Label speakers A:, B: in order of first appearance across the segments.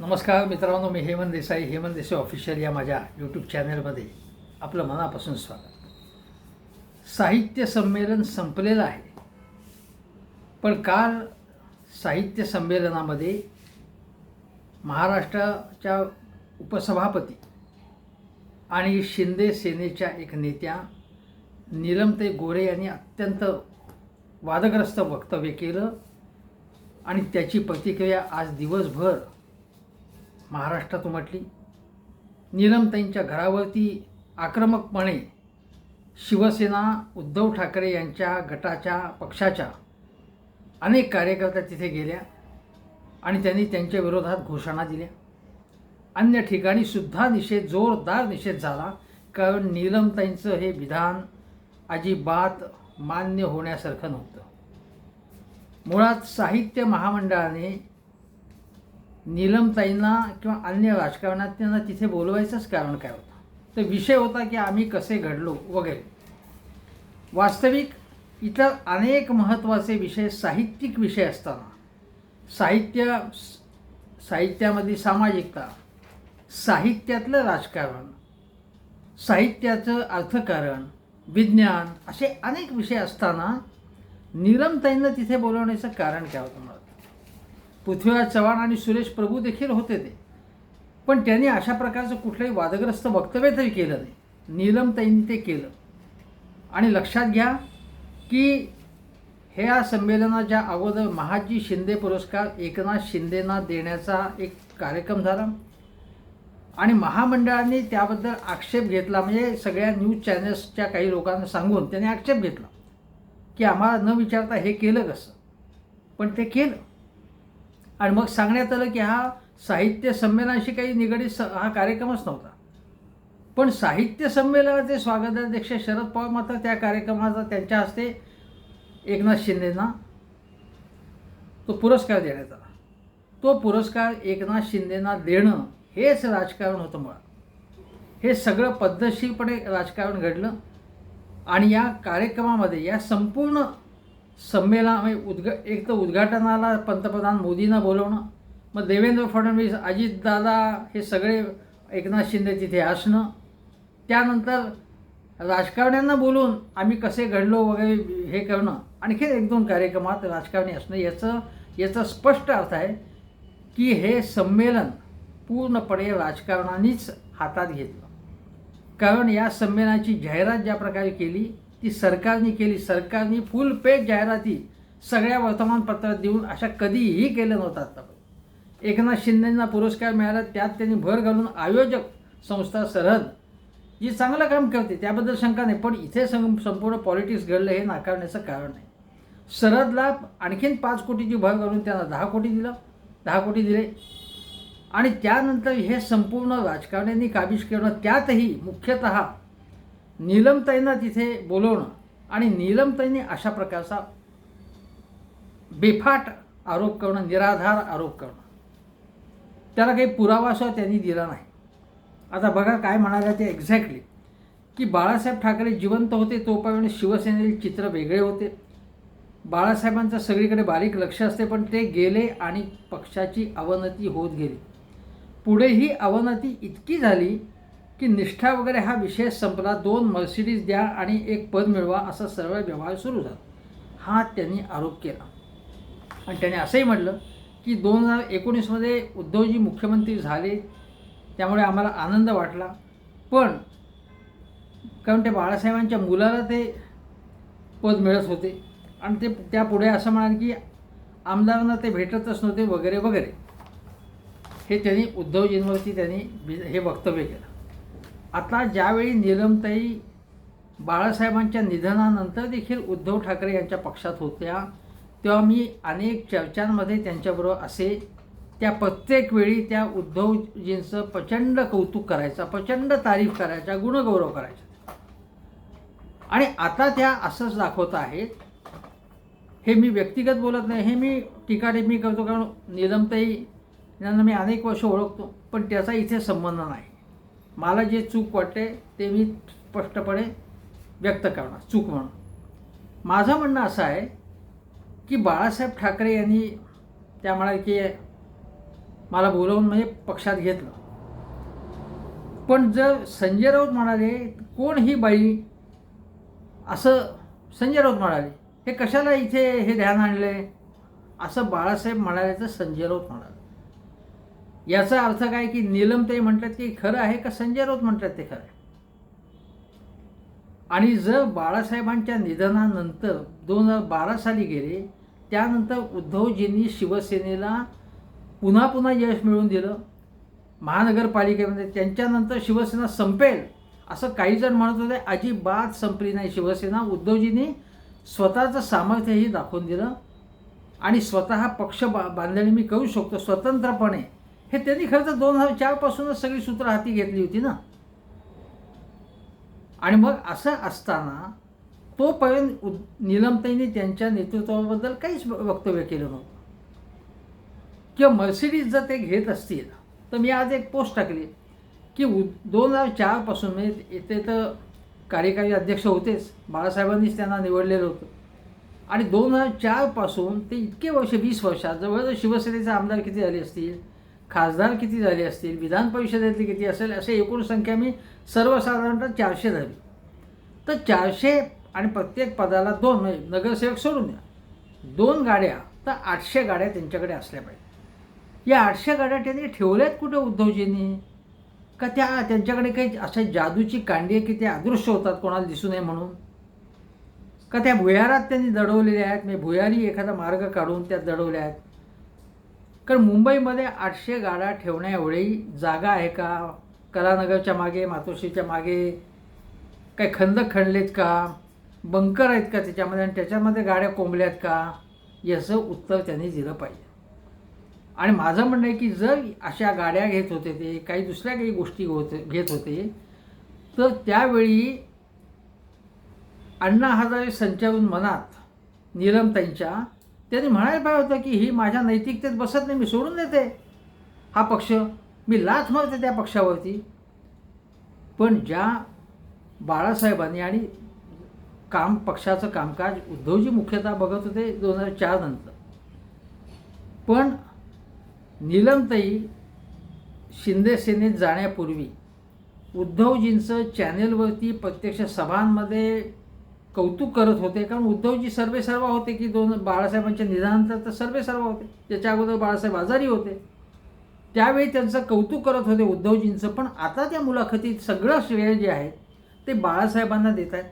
A: नमस्कार मित्रांनो मी हेमंत देसाई हेमंत देसाई ऑफिशियल या माझ्या यूट्यूब चॅनलमध्ये आपलं मनापासून स्वागत. साहित्य संमेलन संपलेलं आहे. पण काल साहित्य संमेलनामध्ये महाराष्ट्राच्या उपसभापती आणि शिंदे सेनेच्या एक नेत्या निलमते गोरे यांनी अत्यंत वादग्रस्त वक्तव्य केलं आणि त्याची प्रतिक्रिया आज दिवसभर महाराष्ट्रात उमटली नीलमताईंच्या घरावरती आक्रमकपणे शिवसेना उद्धव ठाकरे यांच्या गटाच्या पक्षाच्या अनेक कार्यकर्त्या तिथे गेल्या आणि त्यांनी त्यांच्या विरोधात घोषणा दिल्या. अन्य ठिकाणी सुद्धा निषेध जोरदार निषेध झाला कारण नीलमताईंचं हे विधान अजिबात मान्य होण्यासारखं नव्हतं. मुळात साहित्य महामंडळाने नीलमताईंना किंवा अन्य राजकारणातल्यांना तिथे बोलवायचंच कारण काय होतं? तर विषय होता की आम्ही कसे घडलो वगैरे. वास्तविक इतर अनेक महत्त्वाचे विषय साहित्यिक विषय असताना साहित्य साहित्यामध्ये सामाजिकता साहित्यातलं राजकारण साहित्याचं अर्थकारण विज्ञान असे अनेक विषय असताना नीलमताईंना तिथे बोलवण्याचं कारण काय होतं मला पृथ्वीराज चव्हाण आणि सुरेश प्रभू देखील होते ते. पण त्यांनी अशा प्रकारचं कुठलंही वादग्रस्त वक्तव्य तरी केलं नाही. नीलमताईंनी ते केलं. आणि लक्षात घ्या की ह्या संमेलनाच्या अगोदर महाजी शिंदे पुरस्कार एकनाथ शिंदेना देण्याचा एक कार्यक्रम झाला. आणि महामंडळाने त्याबद्दल आक्षेप घेतला. म्हणजे सगळ्या न्यूज चॅनल्सच्या काही लोकांना सांगून त्यांनी आक्षेप घेतला. की आम्हाला न विचारता हे केलं कसं? पण ते केलं. आणि मग सांगण्यात आलं की हा साहित्य संमेलनाशी काही निगडीत स हा कार्यक्रमच नव्हता. पण साहित्य संमेलनाचे स्वागताध्यक्ष शरद पवार मात्र त्या कार्यक्रमाचा त्यांच्या हस्ते एकनाथ शिंदेना तो पुरस्कार देण्यात आला. तो पुरस्कार एकनाथ शिंदेना देणं हेच राजकारण होतं मुळात. हे सगळं पद्धतशीरपणे राजकारण घडलं आणि या कार्यक्रमामध्ये या संपूर्ण संमेलन म्हणजे उद्घा एक तर उद्घाटनाला पंतप्रधान मोदींना बोलवणं मग देवेंद्र फडणवीस अजितदादा हे सगळे एकनाथ शिंदे तिथे असणं त्यानंतर राजकारण्यांना बोलून आम्ही कसे घडलो वगैरे हे करणं आणखी एक दोन कार्यक्रमात राजकारणी असणं याचं याचा स्पष्ट अर्थ आहे की हे संमेलन पूर्णपणे राजकारणानेच हातात घेतलं. कारण या संमेलनाची जाहिरात ज्या प्रकारे केली ती सरकारने केली सरकारने फुल पेज जाहिराती सगळ्या वर्तमानपत्रात देऊन अशा कधीही केलं नव्हतं आत्तापर्यंत एकनाथ शिंदेंना पुरस्कार मिळाला त्यात त्यांनी भर घालून आयोजक संस्था सरहद जी चांगलं काम करते त्याबद्दल शंका नाही पण इथे सं संपूर्ण पॉलिटिक्स घडलं हे नाकारण्याचं कारण नाही. सरहदला आणखीन पाच कोटीची भर घालून त्यांना दहा कोटी दिलं दहा कोटी दिले. आणि त्यानंतर हे संपूर्ण राजकारण्यांनी काबीज करणं त्यातही मुख्यतः नीलमताईंना तिथे बोलवणं आणि नीलमताईंनी अशा प्रकारचा बेफाट आरोप करणं निराधार आरोप करणं. त्याला काही पुरावासुद्धा त्यांनी दिला नाही. आता बघा काय म्हणाल्या ते एक्झॅक्टली की बाळासाहेब ठाकरे जिवंत होते तोपर्यंत शिवसेनेचे चित्र वेगळे होते. बाळासाहेबांचं सगळीकडे बारीक लक्ष असते पण ते गेले आणि पक्षाची अवनती होत गेली. पुढे ही अवनती इतकी झाली की निष्ठा वगैरे हा विषय संपला दोन मर्सिडीज द्या आणि एक पद मिळवा असा सर्व व्यवहार सुरू झाला. हा त्यांनी आरोप केला. आणि त्याने असंही म्हटलं की दोन हजार एकोणीसमध्ये उद्धवजी मुख्यमंत्री झाले त्यामुळे आम्हाला आनंद वाटला. पण कारण ते बाळासाहेबांच्या मुलाला ते पद मिळत होते. आणि ते त्यापुढे असं म्हणाल की आमदारांना ते भेटतच नव्हते वगैरे वगैरे. हे त्यांनी उद्धवजींवरती त्यांनी हे वक्तव्य केलं. आता ज्यावेळी नीलमताई बाळासाहेबांच्या निधनानंतर देखील उद्धव ठाकरे यांच्या पक्षात होत्या तेव्हा मी अनेक चर्चांमध्ये त्यांच्याबरोबर असे त्या प्रत्येक वेळी त्या उद्धवजींचं प्रचंड कौतुक करायचा प्रचंड तारीफ करायचा गुणगौरव करायचा. आणि आता त्या असंच दाखवत आहेत. हे मी व्यक्तिगत बोलत नाही हे मी टीका टिप्पणी करतो कारण निलमताई यांना मी अनेक वर्ष ओळखतो पण त्याचा इथे संबंध नाही. मला जे चूक वाटते ते मी स्पष्टपणे व्यक्त करणार चूक म्हणून. माझं म्हणणं असं आहे की बाळासाहेब ठाकरे यांनी त्या म्हणाले की मला बोलवून म्हणजे पक्षात घेतलं. पण जर संजय राऊत म्हणाले कोण ही बाई? असं संजय राऊत म्हणाले. हे कशाला इथे हे ध्यान आणले असं बाळासाहेब म्हणाले तर संजय राऊत म्हणाले. याचा अर्थ काय की नीलमताई म्हणतात की खरं आहे का संजय राऊत म्हणतात ते खरं आहे? आणि जर बाळासाहेबांच्या निधनानंतर दोन हजार बारा साली गेले त्यानंतर उद्धवजींनी शिवसेनेला पुन्हा पुन्हा यश मिळवून दिलं महानगरपालिकेमध्ये त्यांच्यानंतर शिवसेना संपेल असं काही जण म्हणत होते अजिबात संपली नाही शिवसेना. उद्धवजींनी स्वतःचं सामर्थ्यही दाखवून दिलं. आणि स्वतः पक्ष बा बांधणी मी करू शकतो स्वतंत्रपणे. हे त्यांनी खरं तर दोन हजार चारपासूनच सगळी सूत्र हाती घेतली होती ना. आणि मग असं असताना तोपर्यंत उद निलमताईंनी त्यांच्या नेतृत्वाबद्दल काहीच वक्तव्य केलं नव्हतं. किंवा मर्सिडीज जर ते घेत असतील तर मी आज एक पोस्ट टाकली की उ दोन हजार चारपासून म्हणजे इथे तर कार्यकारी अध्यक्ष होतेच बाळासाहेबांनीच त्यांना निवडलेलं होतं. आणि दोन हजार चारपासून ते इतके वर्ष वीस वर्षात जवळजवळ शिवसेनेचे आमदार किती झाले असतील? खासदार किती झाले असतील विधान परिषदेतले किती असेल असे एकूण संख्या मी सर्वसाधारणतः चारशे झाली. तर चारशे आणि प्रत्येक पदाला दोन म्हणजे नगरसेवक सोडून द्या. दोन गाड्या तर आठशे गाड्या त्यांच्याकडे असल्या पाहिजे. या आठशे गाड्या त्यांनी ठेवल्यात कुठे उद्धवजींनी? का त्या त्यांच्याकडे काही अशा जादूची कांडी आहे की त्या अदृश्य होतात कोणाला दिसू नये म्हणून? का त्या भुयारात त्यांनी दडवलेल्या आहेत? म्हणजे भुयारी एखादा मार्ग काढून त्यात दडवल्या आहेत. कारण मुंबईमध्ये आठशे गाड्या ठेवण्या एवढी जागा आहे का? कलानगरच्या मागे मातोश्रीच्या मागे काही खंद खणलेत का? बंकर आहेत का त्याच्यामध्ये? आणि त्याच्यामध्ये गाड्या कोंबल्यात का? याचं उत्तर त्यांनी दिलं पाहिजे. आणि माझं म्हणणं आहे की जर अशा गाड्या घेत होते ते काही दुसऱ्या काही गोष्टी होत घेत होते तर त्यावेळी अण्णा हजारे संचारून मनात निलमताईंच्या त्यांनी म्हणायला पाहिजे होतं की ही माझ्या नैतिकतेत बसत नाही मी सोडून देते. हा पक्ष मी लाथ मारते त्या पक्षावरती. पण ज्या बाळासाहेबांनी आणि काम पक्षाचं कामकाज उद्धवजी मुख्यतः बघत होते दोन हजार चार नंतर. पण निलमताई शिंदे सेनेत जाण्यापूर्वी उद्धवजींचं चॅनेलवरती प्रत्यक्ष सभांमध्ये कौतुक करत होते. कारण उद्धवजी सर्वे सर्व होते की दोन बाळासाहेबांच्या निधनानंतर तर सर्वे सर्व होते. त्याच्या अगोदर बाळासाहेब आजारी होते. त्यावेळी त्यांचं कौतुक करत होते उद्धवजींचं. पण आता त्या मुलाखतीत सगळं श्रेय जे आहे ते बाळासाहेबांना देत आहेत.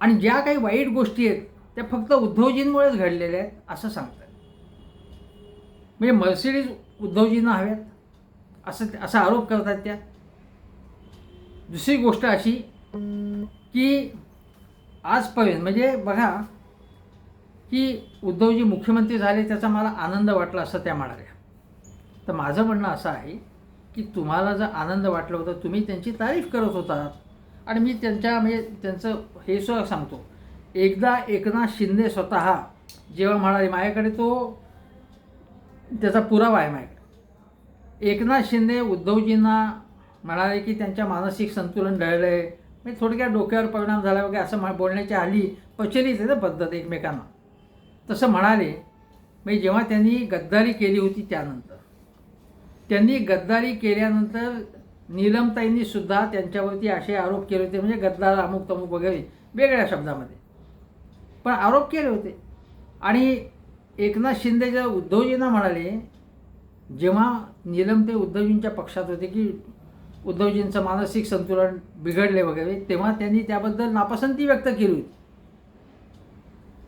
A: आणि ज्या काही वाईट गोष्टी आहेत त्या फक्त उद्धवजींमुळेच घडलेल्या आहेत असं सांगतात. म्हणजे मर्सिडीज उद्धवजींना हव्यात. असं असा आरोप करतात त्या. दुसरी गोष्ट अशी की आजपर्यंत म्हणजे बघा की उद्धवजी मुख्यमंत्री झाले त्याचा मला आनंद वाटला असं त्या म्हणाल्या. तर माझं म्हणणं असं आहे की तुम्हाला जर आनंद वाटला होता तुम्ही त्यांची तारीफ करत होतात आणि मी त्यांच्या म्हणजे त्यांचं हे सुद्धा सांगतो. एकदा एकनाथ शिंदे स्वतः जेव्हा म्हणाले माझ्याकडे तो त्याचा पुरावा आहे माझ्याकडे. एकनाथ शिंदे उद्धवजींना म्हणाले की त्यांच्या मानसिक संतुलन ढळलं आहे म्हणजे थोडक्यात डोक्यावर परिणाम झाला वगैरे असं म्ह बोलण्याच्या आली. पचलीच आहे ना पद्धत एकमेकांना. तसं म्हणाले म्हणजे जेव्हा त्यांनी गद्दारी केली होती त्यानंतर. त्यांनी गद्दारी केल्यानंतर नीलमताईंनी सुद्धा त्यांच्यावरती असे आरोप केले होते म्हणजे गद्दार अमुक तमुक वगैरे वेगळ्या शब्दामध्ये. पण आरोप केले होते. आणि एकनाथ शिंदे जेव्हा उद्धवजींना म्हणाले जेव्हा नीलमते उद्धवजींच्या पक्षात होते की उद्धवजींचं मानसिक संतुलन बिघडले वगैरे तेव्हा त्यांनी त्याबद्दल नापसंती व्यक्त केली. होती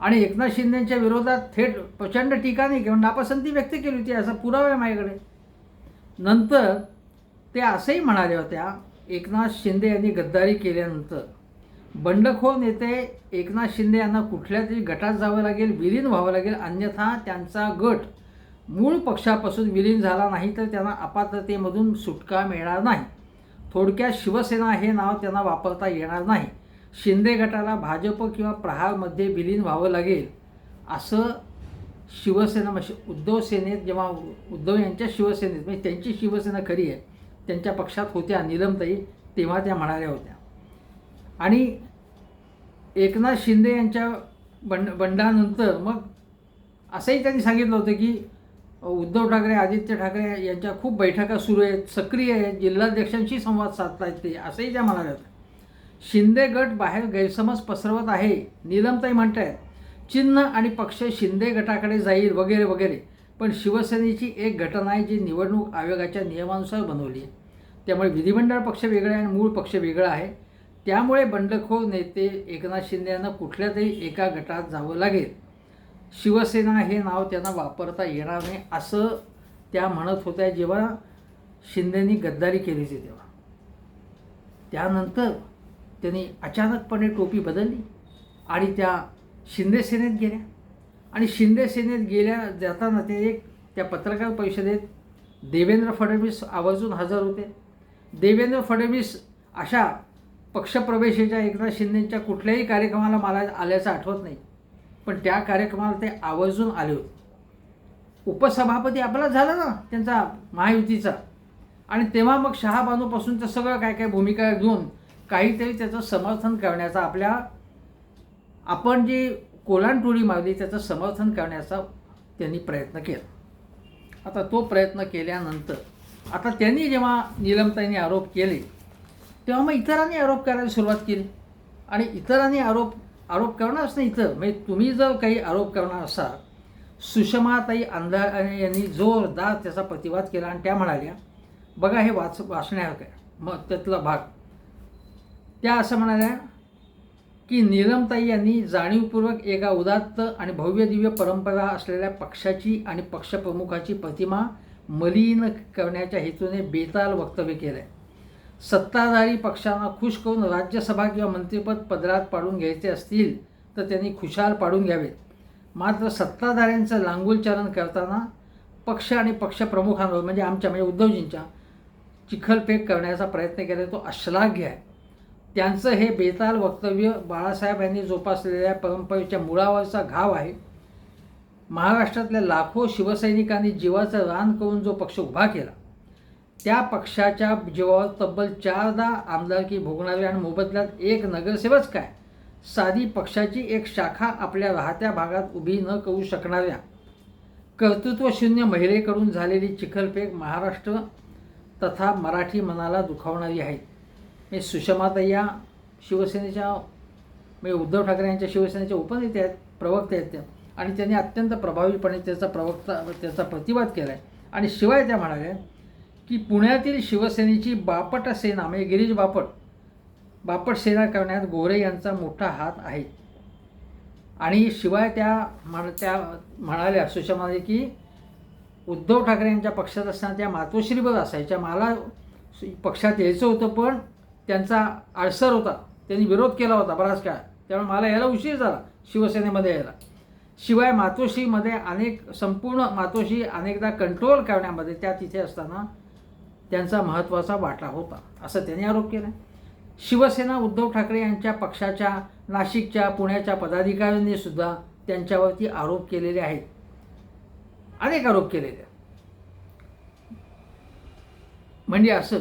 A: आणि एकनाथ शिंदेच्या विरोधात थेट प्रचंड टीका नाही किंवा नापसंती व्यक्त केली होती असा पुरावा आहे माझ्याकडे. नंतर ते असंही म्हणाल्या होत्या एकनाथ शिंदे यांनी गद्दारी केल्यानंतर बंडखोर नेते एकनाथ शिंदे यांना कुठल्या तरी गटात जावं लागेल विलीन व्हावं लागेल अन्यथा त्यांचा गट मूळ पक्षापासून विलीन झाला नाही तर त्यांना अपात्रतेमधून सुटका मिळणार नाही. थोडक्यात शिवसेना हे नाव त्यांना वापरता येणार नाही. शिंदे गटाला भाजप किंवा प्रहारमध्ये विलीन व्हावं लागेल असं शिवसेना म्हणजे उद्धव सेनेत जेव्हा उद्धव यांच्या शिवसेनेत म्हणजे त्यांची शिवसेना खरी आहे त्यांच्या पक्षात होत्या निलमताई तेव्हा त्या म्हणाल्या होत्या. आणि एकनाथ शिंदे यांच्या बंड बंडानंतर मग असंही त्यांनी सांगितलं होतं की उद्धव ठाकरे आदित्य ठाकरे यांच्या खूप बैठका सुरू आहेत सक्रिय आहेत जिल्हाध्यक्षांशी संवाद साधता येते असंही त्या म्हणाल्यात शिंदे गट बाहेर गैरसमज पसरवत आहे निलमताई म्हणत आहेत चिन्ह आणि पक्ष शिंदे गटाकडे जाईल वगैरे वगैरे. पण शिवसेनेची एक घटना आहे जी निवडणूक आयोगाच्या नियमानुसार बनवली आहे. त्यामुळे विधिमंडळ पक्ष वेगळा आहे आणि मूळ पक्ष वेगळा आहे. त्यामुळे बंडखोर नेते एकनाथ शिंदे यांना कुठल्या तरी एका गटात जावं लागेल. शिवसेना हे नाव त्यांना वापरता येणार नाही असं त्या म्हणत होत्या जेव्हा शिंदेनी गद्दारी केली होती तेव्हा. त्यानंतर त्यांनी अचानकपणे टोपी बदलली आणि त्या शिंदेसेनेत गेल्या. आणि शिंदेसेनेत गेल्या जाताना ते एक त्या पत्रकार परिषदेत देवेंद्र फडणवीस आवर्जून हजर होते. देवेंद्र फडणवीस अशा पक्षप्रवेशाच्या एकनाथ शिंदेच्या कुठल्याही कार्यक्रमाला मला आल्याचं आठवत नाही. पण त्या कार्यक्रमाला ते आवर्जून आले. होते उपसभापती आपला झाला ना त्यांचा महायुतीचा. आणि तेव्हा मग शहाबानूपासूनचं सगळं काय काय भूमिका घेऊन काहीतरी त्याचं समर्थन करण्याचा आपल्या आपण जी कोलांटोळी मारली त्याचं समर्थन करण्याचा त्यांनी प्रयत्न केला. आता तो प्रयत्न केल्यानंतर आता त्यांनी जेव्हा निलमताईंनी आरोप केले तेव्हा मग इतरांनी आरोप करायला सुरुवात केली. आणि इतरांनी आरोप आरोप करणारच नाही इथं. म्हणजे तुम्ही जर काही आरोप करणार असाल सुषमाताई अंधार यांनी जोरदार त्याचा प्रतिवाद केला आणि त्या म्हणाल्या बघा हे वाच वाचण्यासारखं आहे. मग त्यातला भाग. त्या असं म्हणाल्या की नीलमताई यांनी जाणीवपूर्वक एका उदात्त आणि भव्य दिव्य परंपरा असलेल्या पक्षाची आणि पक्षप्रमुखाची प्रतिमा मलिन करण्याच्या हेतूने बेताल वक्तव्य केलं आहे सत्ताधारी पक्षांना खुश करून राज्यसभा किंवा मंत्रिपद पदरात पाडून घ्यायचे असतील तर त्यांनी खुशाल पाडून घ्यावेत. मात्र सत्ताधाऱ्यांचं लांगुलचालन करताना पक्ष आणि पक्षप्रमुखांवर म्हणजे आमच्या म्हणजे उद्धवजींच्या चिखलफेक करण्याचा प्रयत्न केला. तो अश्लाघ्य आहे. त्यांचं हे बेताल वक्तव्य बाळासाहेब यांनी जोपासलेल्या परंपरेच्या मुळावरचा घाव आहे. महाराष्ट्रातल्या लाखो शिवसैनिकांनी जीवाचं रान करून जो पक्ष उभा केला त्या पक्षाच्या जीवावर तब्बल चारदा आमदारकी भोगणारे आणि मोबदल्यात एक नगरसेवक काय? साधी पक्षाची एक शाखा आपल्या राहत्या भागात उभी न करू शकणाऱ्या. कर्तृत्वशून्य महिलेकडून झालेली चिखलफेक महाराष्ट्र तथा मराठी मनाला दुखावणारी आहे. मी सुषमाताई या शिवसेनेच्या म्हणजे उद्धव ठाकरे यांच्या शिवसेनेच्या उपनेते आहेत प्रवक्ते आहेत त्या. आणि त्यांनी अत्यंत प्रभावीपणे त्याचा प्रवक्ता त्याचा प्रतिवाद केला आहे आणि शिवाय त्या म्हणाल्या की पुण्यातील शिवसेनेची बापट सेना म्हणजे गिरीश बापट बापट सेना करण्यात गोरे यांचा मोठा हात आहे. आणि शिवाय त्या म्हण त्या म्हणाल्या सुषमाने की उद्धव ठाकरे यांच्या पक्षात असताना त्या मातोश्रीवर असायच्या. मला पक्षात यायचं होतं पण त्यांचा आळसर होता. त्यांनी विरोध केला होता बराच काळ. त्यामुळे मला यायला उशीर झाला शिवसेनेमध्ये यायला. शिवाय मातोश्रीमध्ये अनेक संपूर्ण मातोश्री अनेकदा कंट्रोल करण्यामध्ये त्या तिथे असताना त्यांचा महत्त्वाचा वाटा होता. असं त्यांनी आरोप केला शिवसेना उद्धव ठाकरे यांच्या पक्षाच्या नाशिकच्या पुण्याच्या पदाधिकाऱ्यांनी सुद्धा त्यांच्यावरती आरोप केलेले आहेत. अनेक आरोप केलेले म्हणजे असं